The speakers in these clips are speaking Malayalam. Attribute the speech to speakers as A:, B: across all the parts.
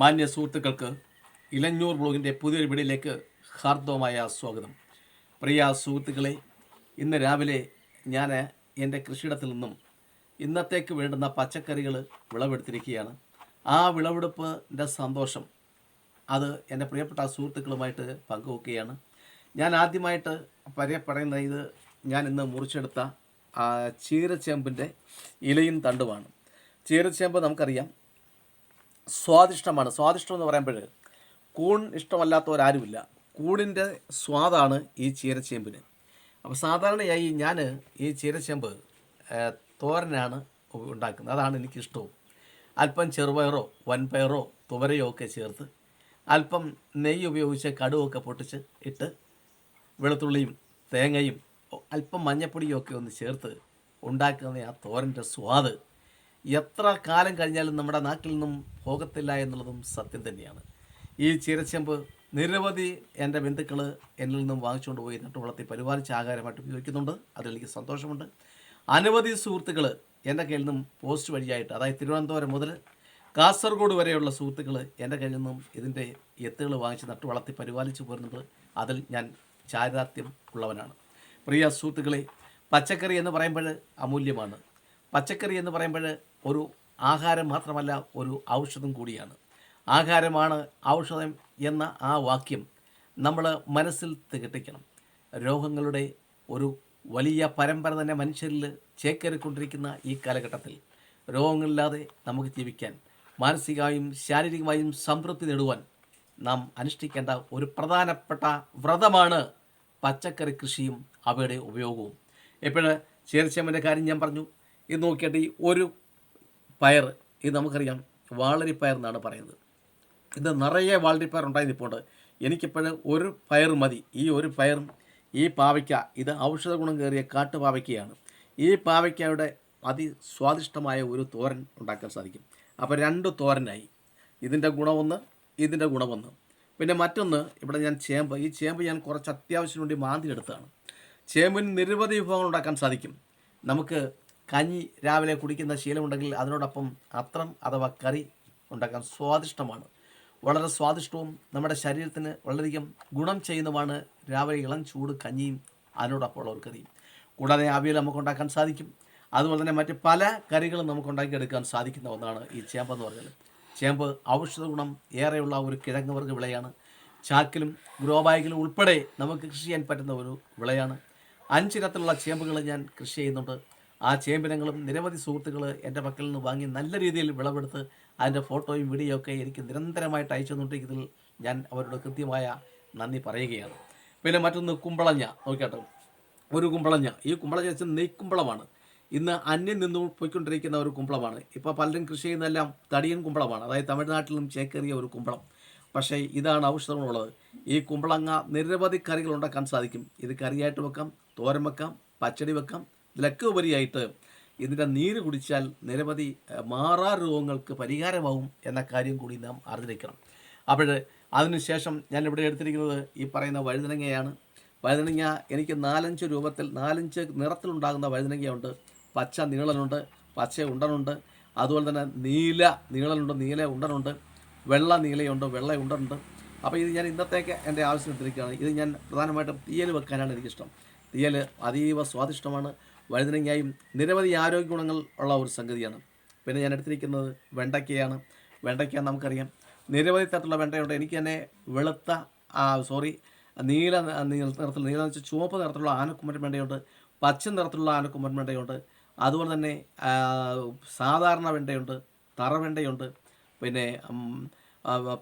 A: മാന്യ സുഹൃത്തുക്കൾക്ക് ഇലഞ്ഞൂർ ബ്ലോഗിന്റെ പുതിയൊരു വീഡിയോയിലേക്ക് ഹാർദവമായ സ്വാഗതം. പ്രിയ സുഹൃത്തുക്കളെ ഇന്ന് രാവിലെ ഞാൻ എന്റെ കൃഷിയിടത്തിൽ നിന്നും ഇന്നത്തേക്ക് വേണ്ടുന്ന പച്ചക്കറികൾ വിളവെടുത്തിരിക്കുകയാണ്. ആ വിളവെടുപ്പിന്റെ സന്തോഷം അത് എന്റെ പ്രിയപ്പെട്ട സുഹൃത്തുക്കളുമായിട്ട് പങ്കുവെക്കുകയാണ്. ഞാൻ ആദ്യമായിട്ട് പരിചയപ്പെടുന്ന ഇത് ഞാൻ ഇന്ന് മുറിച്ചെടുത്ത ചീരച്ചേമ്പിന്റെ ഇലയും തണ്ടുമാണ്. ചീരച്ചേമ്പ് നമുക്കറിയാം സ്വാദിഷ്ടമാണ്. സ്വാദിഷ്ടം എന്ന് പറയുമ്പോൾ കൂൺ ഇഷ്ടമല്ലാത്തവരാരുമില്ല. കൂണിന്റെ സ്വാദാണ് ഈ ചീരച്ചേമ്പിന്. അപ്പോൾ സാധാരണയായി ഞാൻ ഈ ചീരച്ചേമ്പ് തോരനാണ് ഉണ്ടാക്കുന്നത്. അതാണ് എനിക്കിഷ്ടവും. അല്പം ചെറുപയറോ വൻപയറോ തുവരയോ ഒക്കെ ചേർത്ത് അല്പം നെയ്യ് ഉപയോഗിച്ച് കടുവൊക്കെ പൊട്ടിച്ച് ഇട്ട് വെളുത്തുള്ളിയും തേങ്ങയും അല്പം മഞ്ഞപ്പൊടിയും ഒക്കെ ഒന്ന് ചേർത്ത് ഉണ്ടാക്കുന്ന ആ തോരന്റെ സ്വാദ്. എത്ര കാലം കഴിഞ്ഞാലും നമ്മുടെ നാട്ടിൽ നിന്നും പോകത്തില്ല എന്നുള്ളതും സത്യം തന്നെയാണ്. ഈ ചീരച്ചെമ്പ് നിരവധി എന്റെ ബന്ധുക്കൾ എന്നിൽ നിന്നും വാങ്ങിച്ചുകൊണ്ട് പോയി നട്ടു വളർത്തി പരിപാലിച്ച ആഹാരമായിട്ട് ഉപയോഗിക്കുന്നുണ്ട്. അതിലെനിക്ക് സന്തോഷമുണ്ട്. അനവധി സുഹൃത്തുക്കൾ എന്റെ കയ്യിൽ നിന്നും പോസ്റ്റ് വഴിയായിട്ട് അതായത് തിരുവനന്തപുരം മുതൽ കാസർഗോഡ് വരെയുള്ള സുഹൃത്തുക്കൾ എന്റെ കയ്യിൽ നിന്നും ഇതിന്റെ എത്തുകൾ വാങ്ങിച്ച് നട്ടു വളർത്തി പരിപാലിച്ച് പോരുന്നത് അതിൽ ഞാൻ ചാരിതാർത്ഥ്യം ഉള്ളവനാണ്. പ്രിയ സുഹൃത്തുക്കളെ പച്ചക്കറി എന്ന് പറയുമ്പോൾ അമൂല്യമാണ്. പച്ചക്കറി എന്ന് പറയുമ്പോൾ ഒരു ആഹാരം മാത്രമല്ല ഒരു ഔഷധം കൂടിയാണ്. ആഹാരമാണ് ഔഷധം എന്ന ആ വാക്യം നമ്മൾ മനസ്സിൽ തികട്ടിക്കണം. രോഗങ്ങളുടെ ഒരു വലിയ പരമ്പര തന്നെ മനുഷ്യരിൽ ചേക്കേറിക്കൊണ്ടിരിക്കുന്ന ഈ കാലഘട്ടത്തിൽ രോഗങ്ങളില്ലാതെ നമുക്ക് ജീവിക്കാൻ മാനസികമായും ശാരീരികമായും സംതൃപ്തി നേടുവാൻ നാം അനുഷ്ഠിക്കേണ്ട ഒരു പ്രധാനപ്പെട്ട വ്രതമാണ് പച്ചക്കറി കൃഷിയും അവയുടെ ഉപയോഗവും. എപ്പോഴ് ചേർച്ചമ്മന്റെ കാര്യം ഞാൻ പറഞ്ഞു ഇത് നോക്കിയിട്ട് ഒരു പയർ ഇത് നമുക്കറിയാം വാളരിപ്പയർ എന്നാണ് പറയുന്നത്. ഇത് നിറയെ വാളരിപ്പയർ ഉണ്ടായി നിൽപ്പുണ്ട് എനിക്കിപ്പോഴും ഒരു പയർ മതി. ഈ ഒരു പയറും ഈ പാവയ്ക്ക ഇത് ഔഷധ ഗുണം കയറിയ കാട്ടുപാവയ്ക്കയാണ്. ഈ പാവയ്ക്കയുടെ അതിസ്വാദിഷ്ടമായ ഒരു തോരൻ ഉണ്ടാക്കാൻ സാധിക്കും. അപ്പോൾ രണ്ട് തോരനായി. ഇതിന്റെ ഗുണമൊന്ന് ഇതിന്റെ ഗുണമൊന്ന്. പിന്നെ മറ്റൊന്ന് ഇവിടെ ഞാൻ ചേമ്പ്. ഈ ചേമ്പ് ഞാൻ കുറച്ച് അത്യാവശ്യം വേണ്ടി മാന്തി എടുത്തതാണ് ചേമ്പിന് നിരവധി വിഭവങ്ങൾ ഉണ്ടാക്കാൻ സാധിക്കും. നമുക്ക് കഞ്ഞി രാവിലെ കുടിക്കുന്ന ശീലമുണ്ടെങ്കിൽ അതിനോടൊപ്പം അത്രം അഥവാ കറി ഉണ്ടാക്കാൻ സ്വാദിഷ്ടമാണ്. വളരെ സ്വാദിഷ്ടവും നമ്മുടെ ശരീരത്തിന് വളരെയധികം ഗുണം ചെയ്യുന്നതുമാണ് രാവിലെ ഇളം ചൂട് കഞ്ഞിയും അതിനോടൊപ്പം ഉള്ള ഒരു കറിയും. കൂടാതെ അവിയൽ നമുക്ക് ഉണ്ടാക്കാൻ സാധിക്കും. അതുപോലെ തന്നെ മറ്റ് പല കറികളും നമുക്ക് ഉണ്ടാക്കിയെടുക്കാൻ സാധിക്കുന്ന ഒന്നാണ് ഈ ചേമ്പ് എന്ന് പറഞ്ഞാൽ ചേമ്പ് ഔഷധ ഗുണം ഏറെയുള്ള ഒരു കിഴങ്ങ് വർഗ വിളയാണ്. ചാക്കിലും ഗ്രോ ബാഗിലും ഉൾപ്പെടെ നമുക്ക് കൃഷി ചെയ്യാൻ പറ്റുന്ന ഒരു വിളയാണ്. അഞ്ചിനത്തിലുള്ള ചേമ്പുകൾ ഞാൻ കൃഷി ചെയ്യുന്നുണ്ട്. ആ ചേമ്പിനങ്ങളും നിരവധി സുഹൃത്തുക്കൾ എന്റെ പക്കൽ നിന്ന് വാങ്ങി നല്ല രീതിയിൽ വിളവെടുത്ത് അതിന്റെ ഫോട്ടോയും വീഡിയോ ഒക്കെ എനിക്ക് നിരന്തരമായിട്ട് അയച്ചു തന്നുകൊണ്ടിരിക്കുന്നതിൽ ഞാൻ അവരോട് കൃത്യമായ നന്ദി പറയുകയാണ്. പിന്നെ മറ്റൊന്ന് കുമ്പളഞ്ഞ നോക്കിയാട്ടോ. ഒരു കുമ്പളഞ്ഞ ഈ കുമ്പളഞ്ഞ വെച്ചാൽ നെയ്ക്കുമ്പളമാണ്. ഇന്ന് അന്യം നിന്ന് പോയിക്കൊണ്ടിരിക്കുന്ന ഒരു കുമ്പളമാണ്. ഇപ്പോൾ പലരും കൃഷി ചെയ്യുന്നതെല്ലാം തടിയൻ കുമ്പളമാണ്. അതായത് തമിഴ്നാട്ടിലും ചേക്കേറിയ ഒരു കുമ്പളം. പക്ഷേ ഇതാണ് ഔഷധങ്ങളുള്ളത്. ഈ കുമ്പളങ്ങ നിരവധി കറികൾ ഉണ്ടാക്കാൻ സാധിക്കും. ഇത് കറിയായിട്ട് വെക്കാം തോരൻ വെക്കാം പച്ചടി വെക്കാം ഇതിലൊക്കെ ഉപരിയായിട്ട് ഇതിന്റെ നീര് കുടിച്ചാൽ നിരവധി മാറാ രോഗങ്ങൾക്ക് പരിഹാരമാവും എന്ന കാര്യം കൂടി നാം അറിഞ്ഞിരിക്കണം. അപ്പോൾ അതിനുശേഷം ഞാൻ ഇവിടെ എടുത്തിരിക്കുന്നത് ഈ പറയുന്ന വഴുതനങ്ങയാണ്. വഴുതനങ്ങ എനിക്ക് നാലഞ്ച് രൂപത്തിൽ നാലഞ്ച് നിറത്തിലുണ്ടാകുന്ന വഴുതനങ്ങയുണ്ട്. പച്ച നീളനുണ്ട് പച്ച ഉണ്ടനുണ്ട്. അതുപോലെ തന്നെ നീല നീളനുണ്ട് നീല ഉണ്ടനുണ്ട്. വെള്ള നീലയുണ്ട് വെള്ള ഉണ്ടനുണ്ട്. അപ്പോൾ ഇത് ഞാൻ ഇന്നത്തേക്ക് എന്റെ ആവശ്യം എടുത്തിരിക്കുകയാണ് ഇത് ഞാൻ പ്രധാനമായിട്ടും തീയൽ വെക്കാനാണ് എനിക്കിഷ്ടം. തീയൽ അതീവ സ്വാദിഷ്ടമാണ്. വഴുതനങ്ങായും നിരവധി ആരോഗ്യ ഗുണങ്ങൾ ഉള്ള ഒരു സംഗതിയാണ്. പിന്നെ ഞാൻ എടുത്തിരിക്കുന്നത് വെണ്ടയ്ക്കയാണ്. വെണ്ടയ്ക്ക നമുക്കറിയാം. നിരവധി തരത്തിലുള്ള വെണ്ടയുണ്ട്. എനിക്ക് തന്നെ വെളുത്ത സോറി നീല നിറത്തിൽ നീല വെച്ചാൽ ചുവപ്പ് നിറത്തിലുള്ള ആനക്കുമ്മരൻ വെണ്ടയുണ്ട്. പച്ച നിറത്തിലുള്ള ആനക്കുമ്മരൻ വെണ്ടയുണ്ട്. അതുപോലെ തന്നെ സാധാരണ വെണ്ടയുണ്ട്. തറ വെണ്ടയുണ്ട്. പിന്നെ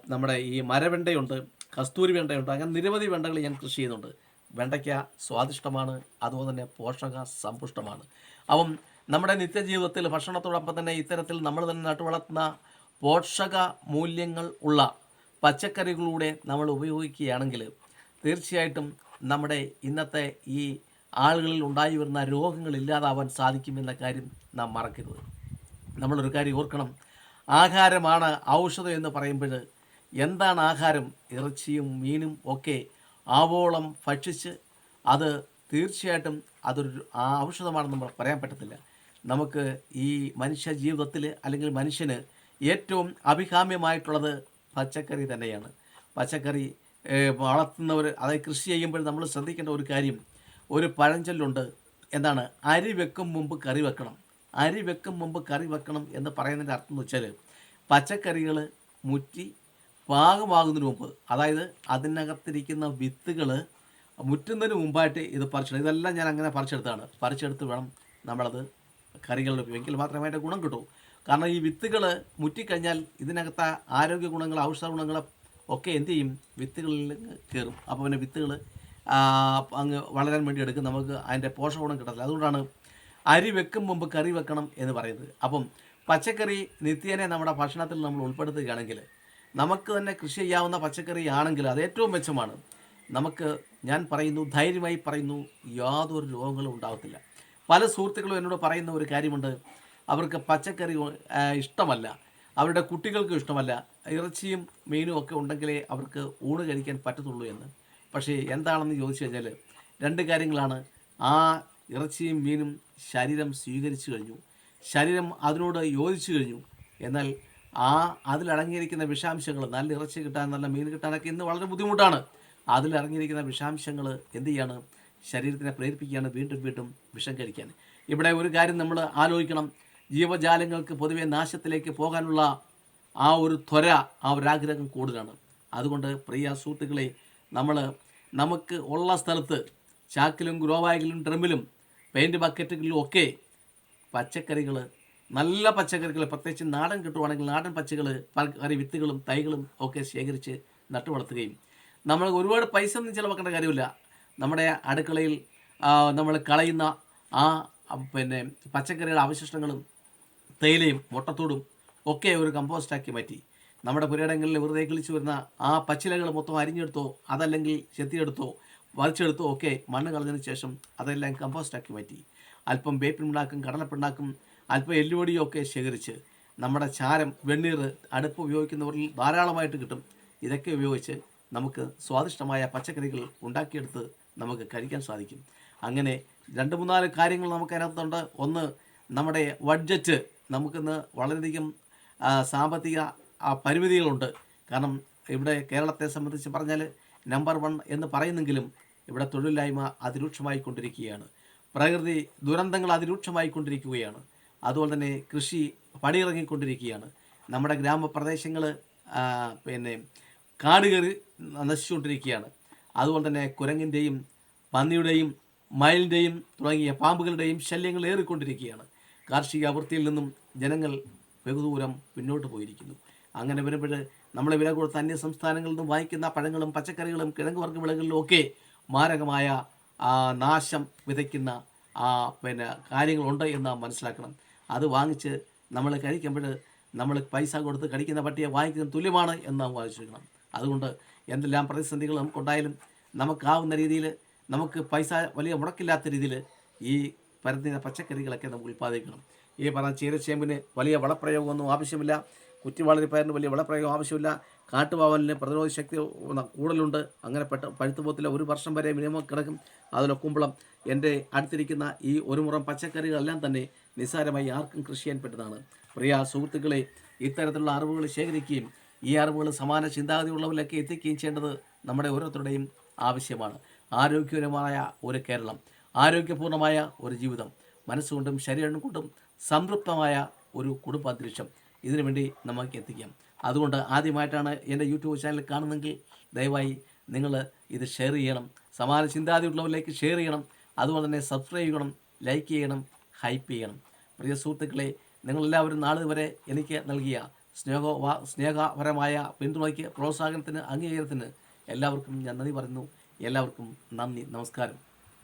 A: നമ്മുടെ ഈ മരവെണ്ടയുണ്ട്. കസ്തൂരി വെണ്ടയുണ്ട്. അങ്ങനെ നിരവധി വെണ്ടകൾ ഞാൻ കൃഷി ചെയ്യുന്നുണ്ട്. വെണ്ടയ്ക്ക സ്വാദിഷ്ടമാണ് അതുപോലെ തന്നെ പോഷക സമ്പുഷ്ടമാണ്. അപ്പം നമ്മുടെ നിത്യജീവിതത്തിൽ ഭക്ഷണത്തോടൊപ്പം തന്നെ ഇത്തരത്തിൽ നമ്മൾ തന്നെ നട്ടുവളർത്തുന്ന പോഷക മൂല്യങ്ങൾ ഉള്ള പച്ചക്കറികളിലൂടെ നമ്മൾ ഉപയോഗിക്കുകയാണെങ്കിൽ തീർച്ചയായിട്ടും നമ്മുടെ ഇന്നത്തെ ഈ ആളുകളിൽ ഉണ്ടായി വരുന്ന രോഗങ്ങൾ ഇല്ലാതാവാൻ സാധിക്കുമെന്ന കാര്യം നാം മറക്കരുത്. നമ്മളൊരു കാര്യം ഓർക്കണം. ആഹാരമാണ് ഔഷധം എന്ന് പറയുമ്പോൾ എന്താണ് ആഹാരം? ഇറച്ചിയും മീനും ഒക്കെ ആവോളം ഭക്ഷിച്ച് അത് തീർച്ചയായിട്ടും അതൊരു ആ ഔഷധമാണെന്ന് നമ്മൾ പറയാൻ പറ്റത്തില്ല. നമുക്ക് ഈ മനുഷ്യ ജീവിതത്തിൽ അല്ലെങ്കിൽ മനുഷ്യന് ഏറ്റവും അഭികാമ്യമായിട്ടുള്ളത് പച്ചക്കറി തന്നെയാണ്. പച്ചക്കറി വളർത്തുന്നവർ അതായത് കൃഷി ചെയ്യുമ്പോൾ നമ്മൾ ശ്രദ്ധിക്കേണ്ട ഒരു കാര്യം ഒരു പഴഞ്ചൊല്ലുണ്ട് എന്താണ് അരി വെക്കും മുമ്പ് കറി വെക്കണം. അരി വെക്കും മുമ്പ് കറി വെക്കണം എന്ന് പറയുന്നതിന്റെ അർത്ഥം എന്ന് വെച്ചാൽ പച്ചക്കറികൾ മുറ്റി പാകമാകുന്നതിന് മുമ്പ് അതായത് അതിനകത്തിരിക്കുന്ന വിത്തുകൾ മുറ്റുന്നതിന് മുമ്പായിട്ട് ഇത് പറിച്ചെടുക്കും ഇതെല്ലാം ഞാൻ അങ്ങനെ പറിച്ചെടുത്താണ് പറിച്ചെടുത്ത് വേണം നമ്മളത് കറികളിൽ ഉപയോഗിക്കൽ മാത്രമേ അതിന്റെ ഗുണം കിട്ടൂ. കാരണം ഈ വിത്തുകൾ മുറ്റിക്കഴിഞ്ഞാൽ ഇതിനകത്ത് ആരോഗ്യ ഗുണങ്ങൾ ഔഷധ ഗുണങ്ങൾ ഒക്കെ എന്ത് ചെയ്യും? വിത്തുകളിൽ കയറും. അപ്പോൾ പിന്നെ വിത്തുകൾ അങ്ങ് വളരാൻ വേണ്ടി എടുക്കും. നമുക്ക് അതിന്റെ പോഷക ഗുണം കിട്ടത്തില്ല. അതുകൊണ്ടാണ് അരി വെക്കും മുമ്പ് കറി വെക്കണം എന്ന് പറയുന്നത്. അപ്പം പച്ചക്കറി നിത്യേനെ നമ്മുടെ ഭക്ഷണത്തിൽ നമ്മൾ ഉൾപ്പെടുത്തുകയാണെങ്കിൽ നമുക്ക് തന്നെ കൃഷി ചെയ്യാവുന്ന പച്ചക്കറി ആണെങ്കിൽ അത് ഏറ്റവും മെച്ചമാണ്. നമുക്ക് ഞാൻ പറയുന്നു ധൈര്യമായി പറയുന്നു യാതൊരു രോഗങ്ങളും ഉണ്ടാകത്തില്ല പല സുഹൃത്തുക്കളും എന്നോട് പറയുന്ന ഒരു കാര്യമുണ്ട്. അവർക്ക് പച്ചക്കറി ഇഷ്ടമല്ല. അവരുടെ കുട്ടികൾക്ക് ഇഷ്ടമല്ല. ഇറച്ചിയും മീനും ഒക്കെ ഉണ്ടെങ്കിലേ അവർക്ക് ഊണ് കഴിക്കാൻ പറ്റത്തുള്ളൂ എന്ന്. പക്ഷേ എന്താണെന്ന് ചോദിച്ചു കഴിഞ്ഞാൽ രണ്ട് കാര്യങ്ങളാണ്. ആ ഇറച്ചിയും മീനും ശരീരം സ്വീകരിച്ചു കഴിഞ്ഞു. ശരീരം അതിനോട് യോജിച്ചു കഴിഞ്ഞു. എന്നാൽ ആ അതിലടങ്ങിയിരിക്കുന്ന വിഷാംശങ്ങൾ നല്ല ഇറച്ചി കിട്ടാൻ നല്ല മീൻ കിട്ടാനൊക്കെ ഇന്ന് വളരെ ബുദ്ധിമുട്ടാണ്. അതിലടങ്ങിയിരിക്കുന്ന വിഷാംശങ്ങൾ എന്ത് ചെയ്യാണ്? ശരീരത്തിനെ പ്രേരിപ്പിക്കുകയാണ് വീണ്ടും വീണ്ടും വിഷം കഴിക്കാൻ. ഇവിടെ ഒരു കാര്യം നമ്മൾ ആലോചിക്കണം. ജീവജാലങ്ങൾക്ക് പൊതുവെ നാശത്തിലേക്ക് പോകാനുള്ള ആ ഒരു ത്വര ആ ഒരു ആഗ്രഹം കൂടുതലാണ്. അതുകൊണ്ട് പ്രിയ സുഹൃത്തുക്കളെ നമ്മൾ നമുക്ക് ഉള്ള സ്ഥലത്ത് ചാക്കിലും ഗ്രോവായിലും ഡ്രമ്മിലും പെയിന്റ് ബക്കറ്റുകളിലും ഒക്കെ പച്ചക്കറികൾ നല്ല പച്ചക്കറികൾ പ്രത്യേകിച്ച് നാടൻ കിട്ടുവാണെങ്കിൽ നാടൻ പച്ചകൾ കറി വിത്തുകളും തൈകളും ഒക്കെ ശേഖരിച്ച് നട്ടു വളർത്തുകയും. നമ്മൾ ഒരുപാട് പൈസ ഒന്നും ചിലവാക്കേണ്ട കാര്യമില്ല. നമ്മുടെ അടുക്കളയിൽ നമ്മൾ കളയുന്ന ആ പിന്നെ പച്ചക്കറിയുടെ അവശിഷ്ടങ്ങളും തേയിലയും മുട്ടത്തോടും ഒക്കെ ഒരു കമ്പോസ്റ്റാക്കി മാറ്റി. നമ്മുടെ പുരയിടങ്ങളിൽ വെറുതെ കിളിച്ചു വരുന്ന ആ പച്ചിലകൾ മൊത്തം അരിഞ്ഞെടുത്തോ അതല്ലെങ്കിൽ ചെത്തിയെടുത്തോ വലിച്ചെടുത്തോ ഒക്കെ മണ്ണ് കളഞ്ഞതിന് ശേഷം അതെല്ലാം കമ്പോസ്റ്റാക്കി മാറ്റി. അല്പം വേപ്പിൻ ഉണ്ടാക്കും കടലപ്പിണ്ണാക്കും അല്പം എല്ലുപൊടിയൊക്കെ ശേഖരിച്ച് നമ്മുടെ ചാരം വെണ്ണീർ അടുപ്പ് ഉപയോഗിക്കുന്നവരിൽ ധാരാളമായിട്ട് കിട്ടും. ഇതൊക്കെ ഉപയോഗിച്ച് നമുക്ക് സ്വാദിഷ്ടമായ പച്ചക്കറികൾ ഉണ്ടാക്കിയെടുത്ത് നമുക്ക് കഴിക്കാൻ സാധിക്കും. അങ്ങനെ രണ്ട് മൂന്നാൽ കാര്യങ്ങൾ നമുക്ക് അതിനകത്തുണ്ട് ഒന്ന് നമ്മുടെ ബഡ്ജറ്റ് നമുക്കിന്ന് വളരെയധികം സാമ്പത്തിക പരിമിതികളുണ്ട്. കാരണം ഇവിടെ കേരളത്തെ സംബന്ധിച്ച് പറഞ്ഞാൽ നമ്പർ വൺ എന്ന് പറയുന്നെങ്കിലും ഇവിടെ തൊഴിലില്ലായ്മ അതിരൂക്ഷമായിക്കൊണ്ടിരിക്കുകയാണ്. പ്രകൃതി ദുരന്തങ്ങൾ അതിരൂക്ഷമായി കൊണ്ടിരിക്കുകയാണ് അതുപോലെ തന്നെ കൃഷി പണിയിറങ്ങിക്കൊണ്ടിരിക്കുകയാണ്. നമ്മുടെ ഗ്രാമപ്രദേശങ്ങൾ പിന്നെ കാട് കയറി നശിച്ചുകൊണ്ടിരിക്കുകയാണ്. അതുപോലെ തന്നെ കുരങ്ങിന്റെയും പന്നിയുടെയും മയിലിന്റെയും തുടങ്ങിയ പാമ്പുകളുടെയും ശല്യങ്ങൾ ഏറിക്കൊണ്ടിരിക്കുകയാണ്. കാർഷിക അവൃത്തിയിൽ നിന്നും ജനങ്ങൾ ബഹുദൂരം പിന്നോട്ട് പോയിരിക്കുന്നു. അങ്ങനെ വരുമ്പോൾ നമ്മളെ വില കൊടുത്ത അന്യ സംസ്ഥാനങ്ങളിൽ നിന്നും വാങ്ങിക്കുന്ന പഴങ്ങളും പച്ചക്കറികളും കിഴങ്ങ് വർഗ വിളകളിലും ഒക്കെ മാരകമായ നാശം വിതയ്ക്കുന്ന പിന്നെ കാര്യങ്ങളുണ്ട് എന്ന് മനസ്സിലാക്കണം. അത് വാങ്ങിച്ച് നമ്മൾ കഴിക്കുമ്പോൾ നമ്മൾ പൈസ കൊടുത്ത് കഴിക്കുന്ന പട്ടിയെ വാങ്ങിക്കുന്ന തുല്യമാണ് എന്ന് നാം വായിച്ചിരിക്കണം. അതുകൊണ്ട് എന്തെല്ലാം പ്രതിസന്ധികൾ നമുക്കുണ്ടായാലും നമുക്കാവുന്ന രീതിയിൽ നമുക്ക് പൈസ വലിയ മുടക്കില്ലാത്ത രീതിയിൽ ഈ പരത്തുന്ന പച്ചക്കറികളൊക്കെ നമുക്ക് ഉൽപ്പാദിപ്പിക്കണം. ഈ പറഞ്ഞ ചീരച്ചേമ്പിന് വലിയ വളപ്രയോഗമൊന്നും ആവശ്യമില്ല. കുറ്റിവാളരിപ്പയറിന് വലിയ വളപ്രയോഗം ആവശ്യമില്ല. കാട്ടുപാവലിന് പ്രതിരോധ ശക്തി കൂടുതലുണ്ട്. അങ്ങനെ പെട്ട പഴുത്തുപോത്തിലെ ഒരു വർഷം വരെ മിനിമം കിടക്കും. അതിലൊക്കുമ്പോഴും എന്റെ അടുത്തിരിക്കുന്ന ഈ ഒരു മുറം പച്ചക്കറികളെല്ലാം തന്നെ നിസ്സാരമായി ആർക്കും കൃഷി ചെയ്യാൻ പറ്റുന്നതാണ്. പ്രിയ സുഹൃത്തുക്കളെ ഇത്തരത്തിലുള്ള അറിവുകൾ ശേഖരിക്കുകയും ഈ അറിവുകൾ സമാന ചിന്താഗതിയുള്ളവരിലേക്ക് എത്തിക്കുകയും ചെയ്യേണ്ടത് നമ്മുടെ ഓരോരുത്തരുടെയും ആവശ്യമാണ്. ആരോഗ്യപരമായ ഒരു കേരളം ആരോഗ്യപൂർണമായ ഒരു ജീവിതം മനസ്സുകൊണ്ടും ശരീരം കൊണ്ടും സംതൃപ്തമായ ഒരു കുടുംബാന്തരീക്ഷം ഇതിനു വേണ്ടി നമുക്ക് എത്തിക്കാം. അതുകൊണ്ട് ആദ്യമായിട്ടാണ് എന്റെ യൂട്യൂബ് ചാനൽ കാണുന്നെങ്കിൽ ദയവായി നിങ്ങൾ ഇത് ഷെയർ ചെയ്യണം. സമാന ചിന്താഗതിയുള്ളവരിലേക്ക് ഷെയർ ചെയ്യണം. അതുപോലെ തന്നെ സബ്സ്ക്രൈബ് ചെയ്യണം ലൈക്ക് ചെയ്യണം ഹൈപ്പ് ചെയ്യണം. പ്രിയ സുഹൃത്തുക്കളെ നിങ്ങളെല്ലാവരും നാളെ വരെ എനിക്ക് നൽകിയ സ്നേഹ സ്നേഹപരമായ പിന്തുണയ്ക്ക് പ്രോത്സാഹനത്തിന് അംഗീകാരത്തിന് എല്ലാവർക്കും ഞാൻ നന്ദി പറയുന്നു. എല്ലാവർക്കും നന്ദി നമസ്കാരം.